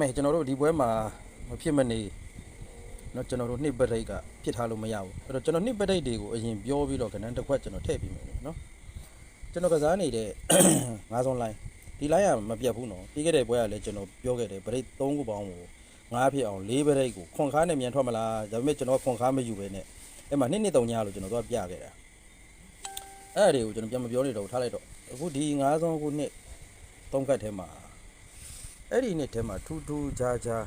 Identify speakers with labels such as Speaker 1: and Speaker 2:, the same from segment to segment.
Speaker 1: မယ်ကျွန်တော်တို့ဒီပွဲမှာမဖြစ်မနေเนาะကျွန်တော်တို့နှစ်ပရိတ်ကဖြစ်ထားလို့မရဘူးအဲ့တော့ကျွန်တော်နှစ်ပရိတ်တွေကိုအရင်ပြောပြီးတော့ကဏ္ဍတစ်ခွက်ကျွန်တော်ထည့်ပြီးမယ်เนาะကျွန်တော်ကစားနေတဲ့ ငါးစုံလိုင်းဒီလိုင်းကမပြတ်ဘူးနော်ပြီးခဲ့တဲ့ပွဲကလည်းကျွန်တော်ပြောခဲ့တယ်ပရိတ်3ခုပေါင်းကိုငါးဖြစ်အောင်၄ပရိတ်ကိုခွန်ခါနဲ့မြန်ထွက်မလားဒါပေမဲ့ကျွန်တော်ခွန်ခါမယူပဲနဲ့အဲ့မှာနှစ်နှစ်တုံညာလို့ကျွန်တော်တို့ကပြခဲ့တာအဲ့ဒါတွေကိုကျွန်တော်ပြန်မပြောနေတော့ဘူးထားလိုက်တော့အခုဒီငါးစုံခုနှစ်သုံးကတ်ထဲမှာ အဲ့ဒီနှစ်ထဲမှာထူးထူးခြားခြား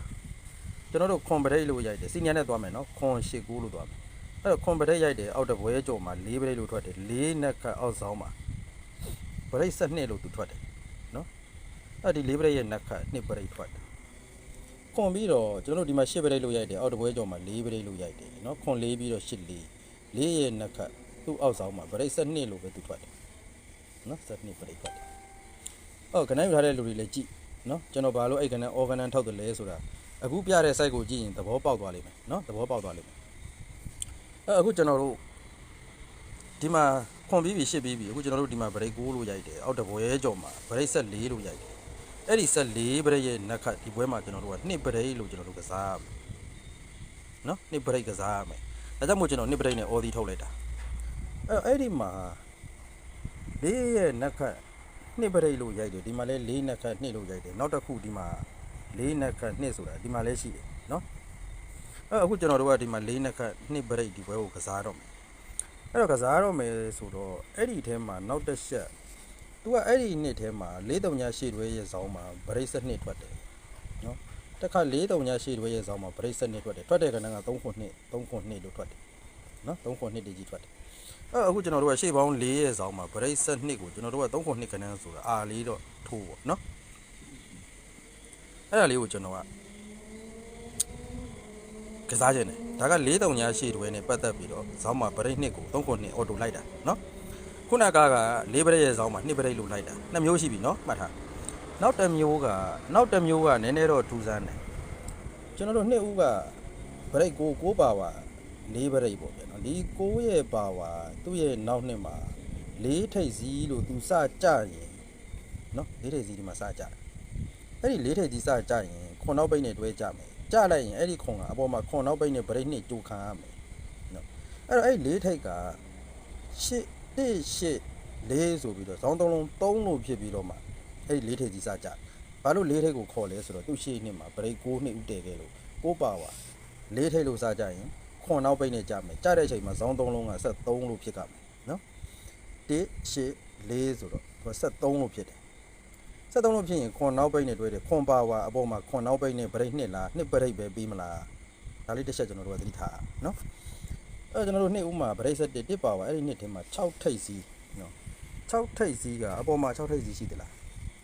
Speaker 1: ကျွန်တော်တို့ခွန်ပရိတ်လို့ရိုက်တယ်စီနီယာနဲ့သွားမယ်နော်ခွန်၈ကူလို့သွားမယ်အဲ့တော့ခွန်ပရိတ်ရိုက်တယ်အောက်တပွဲကြော်မှာ၄ပရိတ်လို့ထွက်တယ်၄နက်ကအောက်ဆောင်မှာပရိတ်၁၂လို့သူထွက်တယ်နော်အဲ့ဒီ၄ပရိတ်ရဲ့နက်က2ပရိတ်ထွက်တယ်ခွန်ပြီးတော့ကျွန်တော်တို့ဒီမှာ၈ပရိတ်လို့ရိုက်တယ်အောက်တပွဲကြော်မှာ၄ပရိတ်လို့ရိုက်တယ်နော်ခွန်၄ပြီးတော့၈၄၄ရဲ့နက်ကသူ့အောက်ဆောင်မှာပရိတ်၁၂လို့ပဲသူထွက်တယ်နော်၁၂ပရိတ်ထွက်တယ်အော်ခဏယူထားတဲ့လူတွေလည်းကြည့် နော်ကျွန်တော်ဘာလို့အဲ့ကနန် organ ထောက်တယ်လဲဆိုတာအခုပြတဲ့ site ကိုကြည့်ရင်သဘောပေါက်သွားလိမ့်မယ်နော်သဘောပေါက်သွားလိမ့်မယ်အဲ့အခုကျွန်တော်တို့ဒီမှာခွန်ပြီးပြီရှစ်ပြီးပြီအခုကျွန်တော်တို့ဒီမှာ break 6လို့ရိုက်တယ်အောက်တပွဲကြော်မှာ break ဆက်4လို့ရိုက်တယ်အဲ့ဒီဆက်4 break ရဲ့နက်ခတ်ဒီပွဲမှာကျွန်တော်တို့က2 break လို့ကျွန်တော်တို့ကစားရမယ်နော်2 break ကစားရမယ်ဒါကြောင့်မို့ကျွန်တော်2 break နဲ့ OD ထုတ်လိုက်တာအဲ့အဲ့ဒီမှာလေးရဲ့နက်ခတ် နှစ်ပရိတ်လို့ရိုက်တယ်ဒီမှာလဲလေးနှစ်ခတ်နှစ်လို့ရိုက်တယ်နောက်တစ်ခုဒီမှာလေးနှစ်ခတ်နှစ်ဆိုတာဒီမှာလဲရှိတယ်နော်အဲအခုကျွန်တော်တို့ကဒီမှာလေးနှစ်ခတ်နှစ်ပရိတ်ဒီဘွဲကိုကစားတော့မယ်အဲ့တော့ကစားတော့မယ်ဆိုတော့အဲ့ဒီထဲမှာနောက်တစ်ချက်သူကအဲ့ဒီနှစ်ထဲမှာလေးတုံညာရှေ့တွဲရဲ့ဇောင်းမှာပရိတ်စနစ်ထွက်တယ်နော်တစ်ခါလေးတုံညာရှေ့တွဲရဲ့ဇောင်းမှာပရိတ်စနစ်ထွက်တယ်ထွက်တဲ့ကဏ္ဍက3ခုနှစ်3ခုနှစ်လို့ထွက်တယ်နော်3ခုနှစ်တကြီးထွက်တယ် အဲ့အခုကျွန်တော်တို့ကရှေ့ပေါင်း၄ရဲ့ဇောင်းမှာ break set 2ကိုကျွန်တော်တို့က3ခု2ခန်းန်းဆိုတာအာလေးတော့ထိုးပေါ့နော်အဲ့ဒါလေးကိုကျွန်တော်ကကစားခြင်းတယ်ဒါက၄တုံညာရှေ့တွဲနဲ့ပတ်သက်ပြီးတော့ဇောင်းမှာ break 2ကို3ခု2 auto လိုက်တာနော်ခုနကက၄ break ရဲ့ဇောင်းမှာ2 break လို့လိုက်တာနှစ်မျိုးရှိပြီနော်မှတ်ထားနောက်တစ်မျိုးကနောက်တစ်မျိုးကနည်းနည်းတော့ထူးဆန်းတယ်ကျွန်တော်တို့နှစ်ဦးက break ကို6ပါပါ ၄ဘရိတ်ပေါ့ဗျာနော်ဒီ6ရဲ့ပါဝါသူ့ရဲ့နောက်နှစ်မှာ၄ထိပ်စီးလို့သူစကြရင်နော်၄ထိပ်စီးဒီမှာစကြတယ်အဲ့ဒီ၄ထိပ်စီးစကြရင်ခွန်နောက်ပိတ်နဲ့တွဲကြမယ်ကြလိုက်ရင်အဲ့ဒီခွန်ကအပေါ်မှာခွန်နောက်ပိတ်နဲ့ဘရိတ်နဲ့ကြိုခံရမယ်နော်အဲ့တော့အဲ့၄ထိပ်ကရှစ်တစ်ရှစ်လေးဆိုပြီးတော့ဇောင်းသုံးလုံး၃လို့ဖြစ်ပြီးတော့မှအဲ့ဒီ၄ထိပ်စီးစကြဘာလို့၄ထိပ်ကိုခေါ်လဲဆိုတော့သူ့ရှေ့နှစ်မှာဘရိတ်6နှစ်ဥတည်ခဲ့လို့6ပါဝါ၄ထိပ်လို့စကြရင် ခွန်နောက်ပိတ်နဲ့ကြမယ်ကြတဲ့အချိန်မှာဇောင်း3လုံးကဆက်3လို့ဖြစ်ကြမယ်နော်1 8 4ဆိုတော့သူကဆက်3လို့ဖြစ်တယ်ဆက်3လို့ဖြစ်ရင်ခွန်နောက်ပိတ်နဲ့တွဲတယ်ခွန်ပါဝါအပေါ်မှာခွန်နောက်ပိတ်နဲ့ဗရိတ်နှစ်လားနှစ်ဗရိတ်ပဲပြီးမလားဒါလေးတစ်ချက်ကျွန်တော်တို့ကသတိထားနော်အဲကျွန်တော်တို့နှစ်ဥမှာဗရိတ်ဆက်1တစ်ပါဝါအဲ့ဒီနှစ်ထဲမှာ6ထိပ်စီးနော်6ထိပ်စီးကအပေါ်မှာ6ထိပ်စီးရှိသလား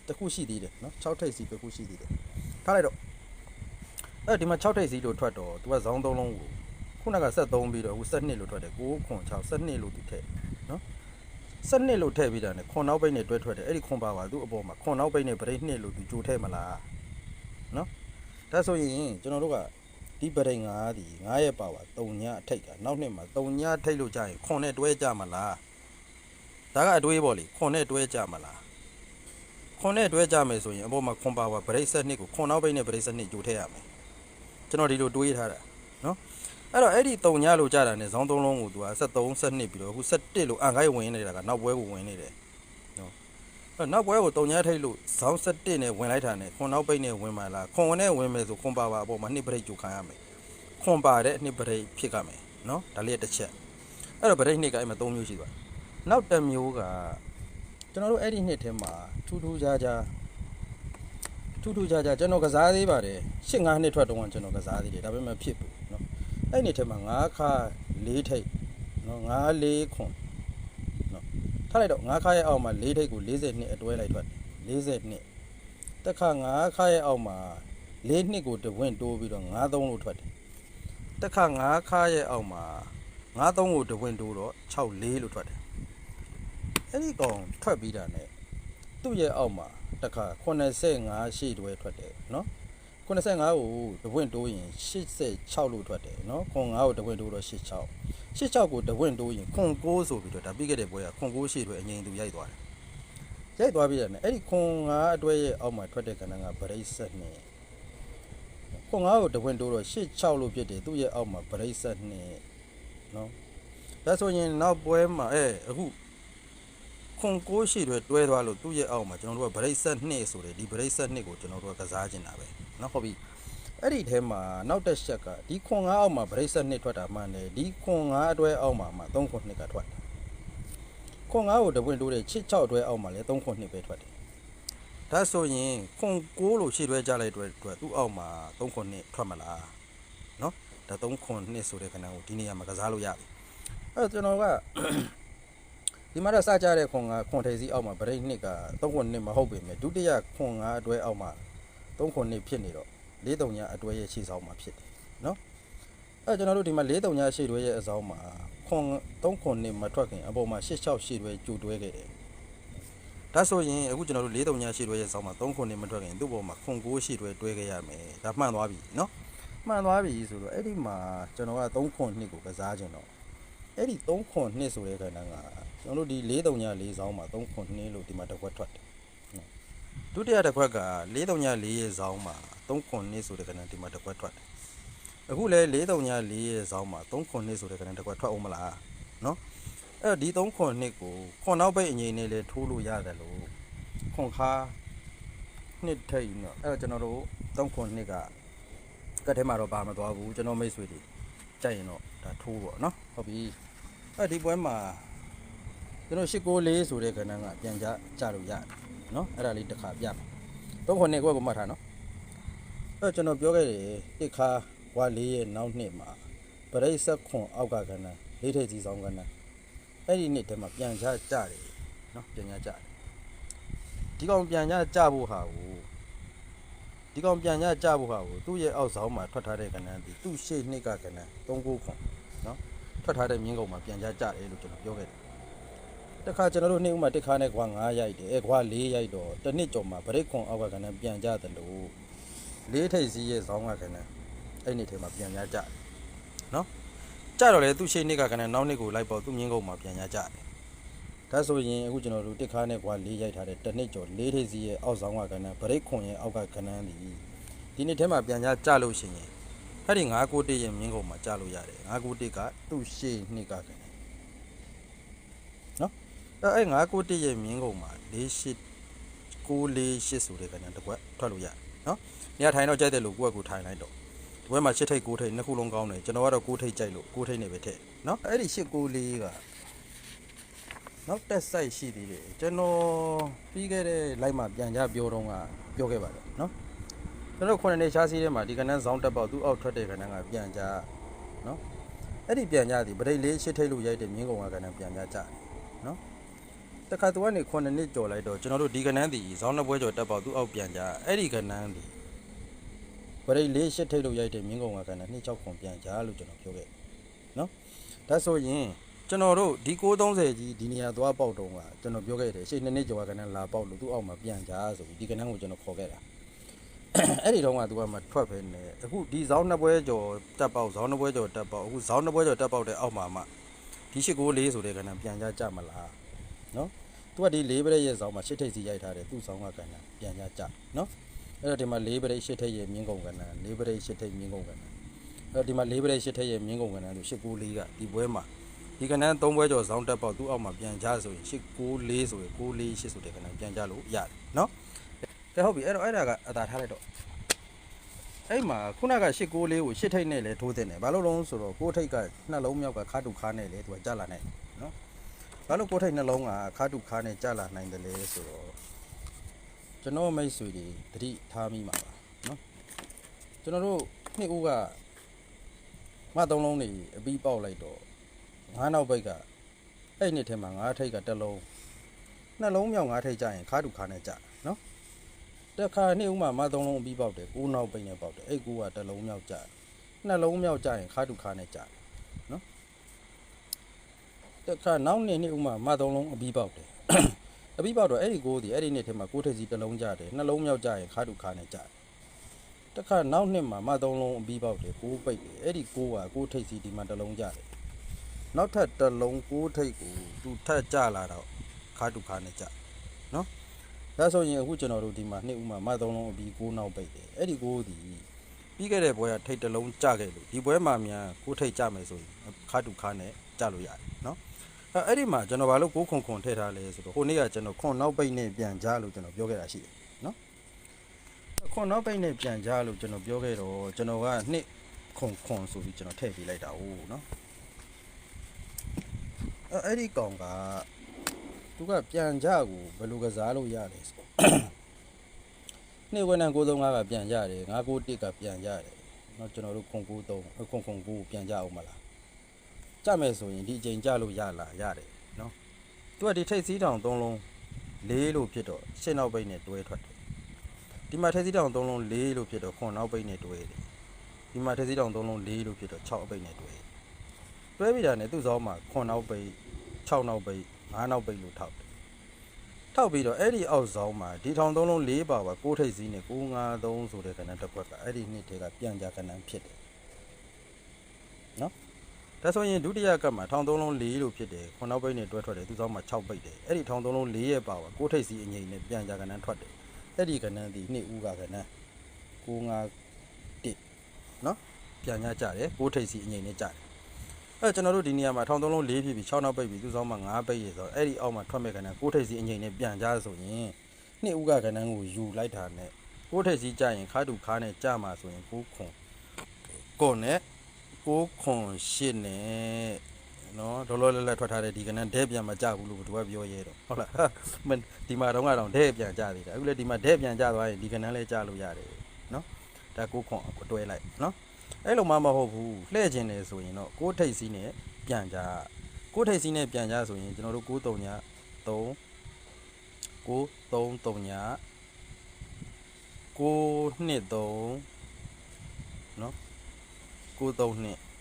Speaker 1: တစ်ခုရှိသေးတယ်နော်6ထိပ်စီးတစ်ခုရှိသေးတယ်ထားလိုက်တော့အဲဒီမှာ6ထိပ်စီးလို့ထွက်တော့သူကဇောင်း3လုံးကို ခုနကဆက်3ပြီးတော့အခု7နှစ်လို့ထွက်တယ်6ခွန်6 7လို့သူထည့်နော်7လို့ထည့်ပြီးတာနဲ့ခွန်နောက်ပိတ်နဲ့တွဲထွက်တယ်အဲ့ဒီခွန်ပါပါသူ့အပေါ်မှာခွန်နောက်ပိတ်နဲ့ဗရိတ်နှစ်လို့သူကြိုထည့်မလားနော်ဒါဆိုရင်ကျွန်တော်တို့ကဒီဗရိတ်9ဒီ9ရဲ့ပါပါ3ညအထိတ်ကနောက်နှစ်မှာ3ညထိတ်လို့ကြာရင်ခွန်နဲ့တွဲကြမလားဒါကအတွေးပေါ့လေခွန်နဲ့တွဲကြမလားခွန်နဲ့တွဲကြမယ်ဆိုရင်အပေါ်မှာခွန်ပါပါဗရိတ်7နှစ်ကိုခွန်နောက်ပိတ်နဲ့ဗရိတ်7နှစ်ကြိုထည့်ရမယ်ကျွန်တော်ဒီလိုတွေးထားတာနော် အဲ့တော့အဲ့ဒီတုံညလို့ကြတာနဲ့ဇောင်းသုံးလုံးကိုသူက73 72ပြီးတော့အခု71လို့အန်ခိုင်းဝင်နေတာကနောက်ပွဲကိုဝင်နေတယ်နော်အဲ့နောက်ပွဲကိုတုံညထိတ်လို့ဇောင်း71နဲ့ဝင်လိုက်တာနဲ့ခွန်နောက်ပိတ်နဲ့ဝင်မှလားခွန်ဝင်နဲ့ဝင်မယ်ဆိုခွန်ပါပါအပေါ်မှာနှစ်ပရိတ်ကြိုခံရမယ်ခွန်ပါတဲ့နှစ်ပရိတ်ဖြစ်ကြမယ်နော်ဒါလေးတစ်ချက်အဲ့တော့ပရိတ်နှစ်ကအဲ့မှာ3မျိုးရှိသွားနောက်တစ်မျိုးကကျွန်တော်တို့အဲ့ဒီနှစ်ထဲမှာထူးထူးခြားခြားထူးထူးခြားခြားကျွန်တော်ကစားသေးပါတယ်၈၅နှစ်ထွက်တုန်းကကျွန်တော်ကစားသေးတယ်ဒါပေမဲ့ဖြစ်ဘူးနော် အဲ့ဒီထဲမှာ9ခါ4ထိပ်နော်9 4ခွန်နော်ထားလိုက်တော့9ခါရဲ့အောက်မှာ4ထိပ်ကို42အတွဲလိုက်ထွက်42တစ်ခါ9ခါရဲ့အောက်မှာ4နှစ်ကိုတဝင့်တိုးပြီးတော့9 3လို့ထွက်တယ်တစ်ခါ9ခါရဲ့အောက်မှာ9 3ကိုတဝင့်တိုးတော့6 4လို့ထွက်တယ်အဲ့ဒီကောင်ထွက်ပြီးတာ ਨੇ သူ့ရဲ့အောက်မှာတစ်ခါ85ရှေ့တွဲထွက်တယ်နော် 85ကိုတပွင့်တိုးရင်86လို့ထွက်တယ်နော်ခွန်9ကိုတပွင့်တိုးတော့86 86ကိုတပွင့်တိုးရင်ခွန်9ဆိုပြီးတော့ဒါပြီးခဲ့တဲ့ပွဲကခွန်9ရှေ့တွေအငိမ့်သူရိုက်သွားတယ်ရိုက်သွားပြီးတယ်နဲ့အဲ့ဒီခွန်9အတွဲရဲ့အောက်မှာထွက်တဲ့ကဏ္ဍကဗရိတ်ဆက်နဲ့ခွန်9ကိုတပွင့်တိုးတော့86လို့ဖြစ်တယ်သူ့ရဲ့အောက်မှာဗရိတ်ဆက်နဲ့နော်ဒါဆိုရင်နောက်ပွဲမှာအဲအခုခွန်9ရှိတွေတွဲသွားလို့သူ့ရဲ့အောက်မှာကျွန်တော်တို့ကဗရိတ်ဆက်2ဆိုတယ်ဒီဗရိတ်ဆက်2ကိုကျွန်တော်တို့ကကစားကျင်တာပဲ နော်ဟုတ်ပြီအဲ့ဒီထဲမှာနောက်တစ်ချက်ကဒီခွန်ငါးအောက်မှာဗရိတ်ဆက်နှစ်ထွက်တာမှန်တယ်ဒီခွန်ငါးအတွဲအောက်မှာမှ3ခွန်နှစ်ကထွက်တယ်ခွန်ငါးကိုတပွင့်တိုးတဲ့ချစ်6အတွဲအောက်မှာလည်း3ခွန်နှစ်ပဲထွက်တယ်ဒါဆိုရင်ခွန်6လို့ရှေ့တွဲကြလိုက်တွဲတွဲသူ့အောက်မှာ3ခွန်နှစ်ထွက်မလားနော်ဒါ3ခွန်နှစ်ဆိုတဲ့ခဏကိုဒီနေရာမှာကစားလို့ရပြီအဲ့တော့ကျွန်တော်ကဒီမှာတော့စကြတဲ့ခွန်ငါးခွန်ထိပ်စီးအောက်မှာဗရိတ်နှစ်က3ခွန်နှစ်မဟုတ်ပေမဲ့ဒုတိယခွန်ငါးအတွဲအောက်မှာ 3ခုနှစ်ဖြစ်နေတော့၄၃ညအတွဲရဲ့ရှေ့ဆောင်မှာဖြစ်တယ်နော်အဲကျွန်တော်တို့ဒီမှာ၄၃ညရှေ့တွဲရဲ့အဆောင်မှာခွန်3ခုနှစ်မထွက်ခင်အပေါ်မှာ၈၆ရှေ့တွဲကြိုတွဲခဲ့တယ်ဒါဆိုရင်အခုကျွန်တော်တို့၄၃ညရှေ့တွဲရဲ့ဆောင်မှာ3ခုနှစ်မထွက်ခင်သူ့ပေါ်မှာခွန်9ရှေ့တွဲတွဲခဲ့ရမယ်ဒါမှန်သွားပြီနော်မှန်သွားပြီဆိုတော့အဲ့ဒီမှာကျွန်တော်က3ခွန်နှစ်ကိုကစားခြင်းတော့အဲ့ဒီ3ခွန်နှစ်ဆိုတဲ့ခန္ဓာကကျွန်တော်တို့ဒီ၄၃ည၄ဆောင်မှာ3ခွန်နှစ်လို့ဒီမှာတစ်ခွက်ထွက်တယ် ဒုတိယတစ်ခွက်က434ရဲ့ဇောင်းမှာ3.2ဆိုတဲ့ကဏ္ဍဒီမှာတစ်ခွက်ထွက်တယ်အခုလဲ434ရဲ့ဇောင်းမှာ3.2ဆိုတဲ့ကဏ္ဍတစ်ခွက်ထွက်အောင်မလားနော်အဲ့ဒီ3.2ကိုခွန်နောက်ပိတ်အငိမ့်နဲ့လဲထိုးလို့ရတယ်လို့ခွန်ခါနှစ်ထိတ်နော်အဲ့တော့ကျွန်တော်တို့3.2ကကတ်ထဲမှာတော့ပါမသွားဘူးကျွန်တော်မိတ်ဆွေတွေကြိုက်ရင်တော့ဒါထိုးပေါ့နော်ဟုတ်ပြီအဲ့ဒီပွဲမှာကျွန်တော်894ဆိုတဲ့ကဏ္ဍကပြန်ကြကြလို့ရတယ် နော်အဲ့ဒါလေးတစ်ခါပြမယ်သုံးခုနှစ်ခွက်ကိုမှတ်ထားနော်အဲ့ကျွန်တော်ပြောခဲ့တယ်တစ်ခါဝါလေးရဲ့နောက်နှစ်မှာပရိသတ်ခွန်အောက်ကကဏ္ဍလေးထိပ်ကြီးဆောင်ကဏ္ဍအဲ့ဒီနှစ်တည်းမှာပြန်ချကြတယ်နော်ပြန်ချကြတယ်ဒီကောင်ပြန်ချကြဖို့ဟာကိုဒီကောင်ပြန်ချကြဖို့ဟာကိုသူ့ရဲ့အောက်ဆောင်မှာထွက်ထားတဲ့ကဏ္ဍဒီသူ့ရှေ့နှစ်ကကဏ္ဍ39ခွန်နော်ထွက်ထားတဲ့မြင်းကောင်မှာပြန်ချကြတယ်လို့ကျွန်တော်ပြောခဲ့တယ် တခါကျွန်တော်တို့နေ့ဥမှာတစ်ခါနဲ့ကွာ9ရိုက်တယ်အဲကွာ4ရိုက်တော့တစ်နှစ်ကျော်မှာဗရိတ်ခွန်အောက်ကကဏ္ဍပြန်ကြတယ်လို့လေးထိပ်စီးရဲ့ဇောင်းကကဏ္ဍအဲ့နေ့ထဲမှာပြန်ရကြတယ်နော်ကြတော့လေသူ့ရှိနေ့ကကဏ္ဍနောက်နေ့ကိုလိုက်ပေါ့သူ့မြင်းကုန်းမှာပြန်ရကြတယ်ဒါဆိုရင်အခုကျွန်တော်တို့တစ်ခါနဲ့ကွာ၄ရိုက်ထားတဲ့တစ်နှစ်ကျော်၄ထိပ်စီရဲ့အောက်ဆောင်ကကဏ္ဍဗရိတ်ခွန်ရဲ့အောက်ကကဏ္ဍဒီဒီနေ့ထဲမှာပြန်ရကြလို့ရှိရင်ဟဲ့ဒီ9ကို1ရဲ့မြင်းကုန်မှာကြလို့ရတယ်9ကို1ကသူ့ရှေ့နှစ်ကကဏ္ဍ အဲ့အဲ့9ကိုတိရဲ့မြင်းကုန်းမှာ၄ရှိ6 4 8ဆိုတဲ့ကနန်းတစ်ခွက်ထွက်လို့ရတယ်နော်နေရာထိုင်တော့ကြိုက်တယ်လို့ကိုယ့်အကူထိုင်လိုက်တော့ဒီဘက်မှာရှစ်ထိတ်ကိုထိတ်နှစ်ခုလုံးကောင်းတယ်ကျွန်တော်ကတော့ကိုထိတ်ကြိုက်လို့ကိုထိတ်နေပဲထည့်နော်အဲ့ဒီရှစ်ကိုလေးကနောက်တက်ဆိုင်ရှိသေးတယ်ကျွန်တော်ပြီးခဲ့တဲ့ live မှာပြန်ကြပြောတော့ကပြောခဲ့ပါတယ်နော်ကျွန်တော်ခုနှစ်နှစ်ရှားစီးထဲမှာဒီကနန်းဇောင်းတက်ပေါက်သူ့အောက်ထွက်တဲ့ကနန်းကပြန်ကြနော်အဲ့ဒီပြန်ကြသည်ဗရိတ်လေးရှစ်ထိတ်လို့ရိုက်တဲ့မြင်းကုံကကနန်းပြန်ကြကြတယ်နော် တခါသူကနေခုနှစ်နှစ်ကြော်လိုက်တော့ကျွန်တော်တို့ဒီကနန်းဒီဇောင်းနှစ်ပွဲကြော်တက်ပေါက်သူ့အောက်ပြန်ကြအဲ့ဒီကနန်းဒီဗရိတ်လေးရှစ်ထိတ်လို့ရိုက်တဲ့မြင်းကုံကကဏ္ဍ26ခွန်ပြန်ကြားလို့ကျွန်တော်ပြောခဲ့နော်ဒါဆိုရင်ကျွန်တော်တို့ဒီ630ကြီးဒီနေရာသွားပေါက်တုံးကကျွန်တော်ပြောခဲ့တယ်ရှေ့နှစ်နှစ်ကျော်ကကဏ္ဍလာပေါက်လို့သူ့အောက်မှာပြန်ကြားဆိုပြီးဒီကဏ္ဍကိုကျွန်တော်ခေါ်ခဲ့တာအဲ့ဒီတော့ကသူကမှထွက်ပဲနေအခုဒီဇောင်းနှစ်ပွဲကျော်တက်ပေါက်ဇောင်းနှစ်ပွဲကျော်တက်ပေါက်အခုဇောင်းနှစ်ပွဲကျော်တက်ပေါက်တဲ့အောက်မှာမှဒီ894ဆိုတဲ့ကဏ္ဍပြန်ကြားကြမလားနော် သူကဒီ၄ပရက်ရဲ့ဇောင်းမှာရှစ်ထိတ်စီရိုက်ထားတယ်သူ့ဇောင်းကကဏ္ဍပြန်ကြားကြနော်အဲ့တော့ဒီမှာ၄ပရိတ်၈ထိပ်ရဲ့မြင်းကုန်ကဏ္ဍ၄ပရိတ်၈ထိပ်မြင်းကုန်ကဏ္ဍအဲ့တော့ဒီမှာ၄ပရိတ်၈ထိပ်ရဲ့မြင်းကုန်ကဏ္ဍဆို894ကဒီပွဲမှာဒီကဏ္ဍ၃ပွဲကျော်ဇောင်းတက်ပေါက်သူ့အောက်မှာပြန်ကြဆိုရင်894ဆိုရင်948ဆိုတဲ့ကဏ္ဍပြန်ကြလို့ရတယ်နော်ကဲဟုတ်ပြီအဲ့တော့အဲ့ဒါကအသာထားလိုက်တော့အဲ့မှာခုနက894ကို8ထိပ်နဲ့လည်းထိုးတင်တယ်ဘာလို့လဲဆိုတော့9ထိပ်ကနှလုံးမြောက်ကခါတုခါနဲ့လေသူကကြလာနိုင်နော် ဘာလို့ကိုယ်ထိတ်နှလုံးကခါတူခါနဲ့ကြလာနိုင်တယ်လဲဆိုတော့ကျွန်တော်မိတ်ဆွေတွေတတိထားမိမှာပါနော်ကျွန်တော်တို့နှစ်ဦးကမသုံးလုံးနေအပြီးပေါက်လိုက်တော့ငါးနောက်ဘိတ်ကအဲ့နှစ်ထဲမှာငါးထိတ်ကတစ်လုံးနှလုံးမြောက်ငါးထိတ်ကြရင်ခါတူခါနဲ့ကြနော်တစ်ခါနှစ်ဦးမှာမသုံးလုံးအပြီးပေါက်တယ်ကိုးနောက်ဘိတ်နဲ့ပေါက်တယ်အဲ့ကိုးကတစ်လုံးမြောက်ကြနှလုံးမြောက်ကြရင်ခါတူခါနဲ့ကြနော် ခါနောက်နှစ်နှစ်ဦးမှာမသုံးလုံးအပြီးပေါက်တယ်အပြီးပေါက်တော့အဲ့ဒီကိုးဒီအဲ့ဒီနှစ်ထဲမှာကိုးထိပ်စီတစ်လုံးကြတယ်နှလုံးမြောက်ကြရင်ခါတူခါနဲ့ကြတယ်တခါနောက်နှစ်မှာမသုံးလုံးအပြီးပေါက်တယ်ကိုးပိတ်တယ်အဲ့ဒီကိုးကကိုးထိပ်စီဒီမှာတစ်လုံးကြတယ်နောက်ထပ်တစ်လုံးကိုးထိပ်ကိုသူထပ်ကြလာတော့ခါတူခါနဲ့ကြနော်ဒါဆိုရင်အခုကျွန်တော်တို့ဒီမှာနှစ်ဦးမှာမသုံးလုံးအပြီးကိုးနောက်ပိတ်တယ်အဲ့ဒီကိုးဒီပပြီးခဲ့တဲ့ပွဲကထိတ်တစ်လုံးကြခဲ့လို့ဒီပွဲမှာမြန်ကိုထိတ်ကြမယ်ဆိုရင်ခါတူခါနဲ့ကြလို့ရတယ်နော် အဲ့အဲ့ဒီမှာကျွန်တော်ဘာလို့ကိုခွန်ခွန်ထည့်ထားလဲဆိုတော့ဟိုနေ့ကကျွန်တော်ခွန်နောက်ပိတ်နဲ့ပြန်ကြလို့ကျွန်တော်ပြောခဲ့တာရှိတယ်နော်ခွန်နောက်ပိတ်နဲ့ပြန်ကြလို့ကျွန်တော်ပြောခဲ့တော့ကျွန်တော်ကနှစ်ခွန်ခွန်ဆိုပြီးကျွန်တော်ထည့်ပေးလိုက်တာဟုတ်နော်အဲ့အဲ့ဒီကောင်ကသူကပြန်ကြကိုဘယ်လိုကစားလို့ရလဲဆို နေ့ဝန်ထမ်း935ကပြန်ကြတယ်991ကပြန်ကြတယ်เนาะကျွန်တော်တို့ခွန်93ခွန်ခွန်9ပြန်ကြအောင်မလား ကြမယ်ဆိုရင်ဒီအချိန်ကြလို့ရလာရတယ်နော်သူကဒီထိတ်စည်းတောင်သုံးလုံး၄လို့ဖြစ်တော့ရှင်းနောက်ပိတ်နဲ့တွဲထွက်တယ်ဒီမှာထိတ်စည်းတောင်သုံးလုံး၄လို့ဖြစ်တော့ခွန်နောက်ပိတ်နဲ့တွဲတယ်ဒီမှာထိတ်စည်းတောင်သုံးလုံး၄လို့ဖြစ်တော့6အပိတ်နဲ့တွဲတယ်တွဲပြီးတာနဲ့သူ့ဇောင်းမှာခွန်နောက်ပိတ်6နောက်ပိတ်9နောက်ပိတ်လို့ထောက်တယ်ထောက်ပြီးတော့အဲ့ဒီအောက်ဇောင်းမှာဒီထောင်သုံးလုံး၄ပါပါ6ထိတ်စည်းနဲ့953ဆိုတဲ့ကဏ္ဍတစ်ခွက်ကအဲ့ဒီနှစ်ထဲကပြန်ကြကဏ္ဍဖြစ်တယ် ဒါဆိုရင်ဒုတိယကပ်မှာထောင်သုံးလုံး၄လို့ဖြစ်တယ်ခုနောက်ပိတ်နဲ့တွဲထွက်တယ်သူဆောင်မှာ6ပိတ်တယ်အဲ့ဒီထောင်သုံးလုံး၄ရဲ့ပါပါကိုးထိပ်စီးအငိမ့်နဲ့ပြန်ကြကဏ္ဍထွက်တယ်အဲ့ဒီကဏ္ဍဒီနှစ်ဦးကကဏ္ဍ951နော်ပြန်ကြကြတယ်ကိုးထိပ်စီးအငိမ့်နဲ့ကြတယ်အဲ့ကျွန်တော်တို့ဒီနေရာမှာထောင်သုံးလုံး၄ဖြစ်ပြီး6နောက်ပိတ်ပြီးသူဆောင်မှာ9ပိတ်ရဆိုတော့အဲ့ဒီအောက်မှာထွက်မဲ့ကဏ္ဍကိုးထိပ်စီးအငိမ့်နဲ့ပြန်ကြဆိုရင်နှစ်ဦးကကဏ္ဍကိုယူလိုက်တာနဲ့ကိုးထိပ်စီးကြရင်ခါတူခါနဲ့ကြမှာဆိုရင်ကိုးခွန်ကိုနဲ့ 6ခွန်8နဲ့နော်လောလောလတ်လတ်ထွက်ထားတဲ့ဒီကနန်းဒဲပြန်မကြဘူးလို့သူကပြောရဲတော့ဟုတ်လားဒီမှာတော့ကတော့ဒဲပြန်ကြသေးတယ်အခုလည်းဒီမှာဒဲပြန်ကြသွားရင်ဒီကနန်းလည်းကြလို့ရတယ်နော်ဒါ6ခွန်အတွဲလိုက်နော်အဲ့လိုမှမဟုတ်ဘူးလှဲ့ခြင်းလေဆိုရင်တော့ကိုထိတ်စီးနဲ့ပြန်ကြကိုထိတ်စီးနဲ့ပြန်ကြဆိုရင်ကျွန်တော်တို့ကိုတုံညာ3 9 3တုံညာ9 2 3เนาะ 932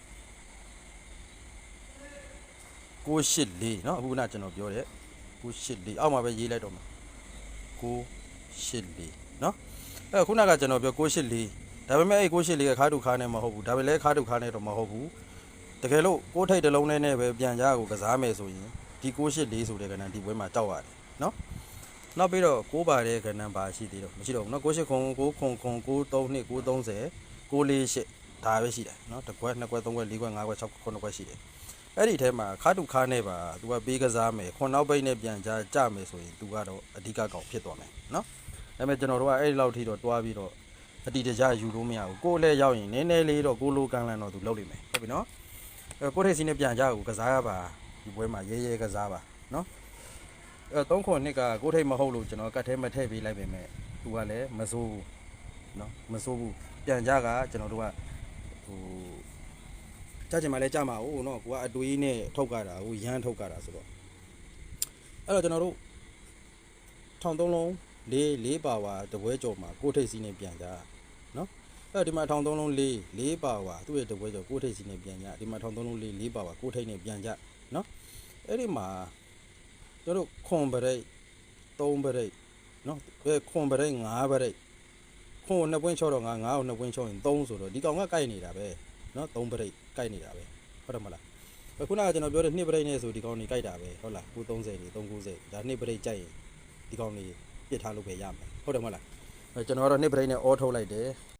Speaker 1: 984เนาะအခုနကျွန်တော်ပြောတဲ့984အောက်မှာပဲရေးလိုက်တော့မှာ984เนาะအဲခုနကကျွန်တော်ပြော984ဒါပေမဲ့အဲ984ကခါတူခါနဲ့မဟုတ်ဘူးဒါပေမဲ့ခါတူခါနဲ့တော့မဟုတ်ဘူးတကယ်လို့ကိုထိတ်တစ်လုံးနဲ့နဲ့ပဲပြန်ကြကိုကစားမယ်ဆိုရင်ဒီ984ဆိုတဲ့ကဏ္ဍဒီပွဲမှာတောက်ရတယ်เนาะနောက်ပြီးတော့ကိုးပါတဲ့ကဏ္ဍပါရှိသေးတော့မရှိတော့ဘူးเนาะ989 999 932 930 948 ဒါပဲရှိတယ်နော်တစ်ခွက်နှစ်ခွက်သုံးခွက်လေးခွက်ငါးခွက်6ခွက်9ခွက်ရှိတယ်အဲ့ဒီထဲမှာခါတူခါနဲ့ပါ तू ကပေးကစားမယ်ခွန်နောက်ပိတ်နဲ့ပြန်ကြကြမယ်ဆိုရင် तू ကတော့အဓိကကောင်ဖြစ်သွားမယ်နော်ဒါပေမဲ့ကျွန်တော်တို့ကအဲ့ဒီလောက်ထိတော့တွားပြီးတော့အတီတကြယူလို့မရဘူးကိုယ်လည်းရောက်ရင်နည်းနည်းလေးတော့ကိုလိုကန်းလန်းတော့သူလုပ်လိမ့်မယ်ဟုတ်ပြီနော်အဲကိုထိတ်စီနဲ့ပြန်ကြကိုကစားရပါဒီပွဲမှာရဲရဲကစားပါနော်အဲ3ခွန်နှစ်ကကိုထိတ်မဟုတ်လို့ကျွန်တော်ကတ်ထဲမထည့်ပေးလိုက်ပေမဲ့သူကလည်းမစိုးဘူးနော်မစိုးဘူးပြန်ကြကကျွန်တော်တို့က ဟိုကြကြမှာလဲကြမှာဟုတ်နော်ကိုကအတွေးနဲ့ထုတ်ကြတာဟိုရမ်းထုတ်ကြတာဆိုတော့အဲ့တော့ကျွန်တော်တို့ထောင်သုံးလုံးလေးလေးပါဝါတပွဲကြော်မှာကိုထိတ်စီနဲ့ပြန်ကြနော်အဲ့ဒီမှာထောင်သုံးလုံးလေးလေးပါဝါသူ့ရဲ့တပွဲကျော်ကိုထိတ်စီနဲ့ပြန်ကြဒီမှာထောင်သုံးလုံးလေးလေးပါဝါကိုထိတ်နဲ့ပြန်ကြနော်အဲ့ဒီမှာတို့တို့ခွန်ပရိတ်၃ပရိတ်နော်အဲခွန်ပရိတ်၅ပရိတ် ခွန်နှစ်ပွင့်ချောတော့ငါငါ့ကိုနှစ်ပွင့်ချောရင်3ဆိုတော့ဒီကောင်ကကိုက်နေတာပဲနော်၃ပရိတ်ကိုက်နေတာပဲဟုတ်တယ်မလားအခုနကကျွန်တော်ပြောတဲ့နှစ်ပရိတ်နဲ့ဆိုဒီကောင်နေကိုက်တာပဲဟုတ်လား930နေ390ဒါနှစ်ပရိတ်ကြိုက်ရင်ဒီကောင်နေပြစ်ထားလို့ပဲရမယ်ဟုတ်တယ်မလားအဲကျွန်တော်ကတော့နှစ်ပရိတ်နဲ့အောထုတ်လိုက်တယ်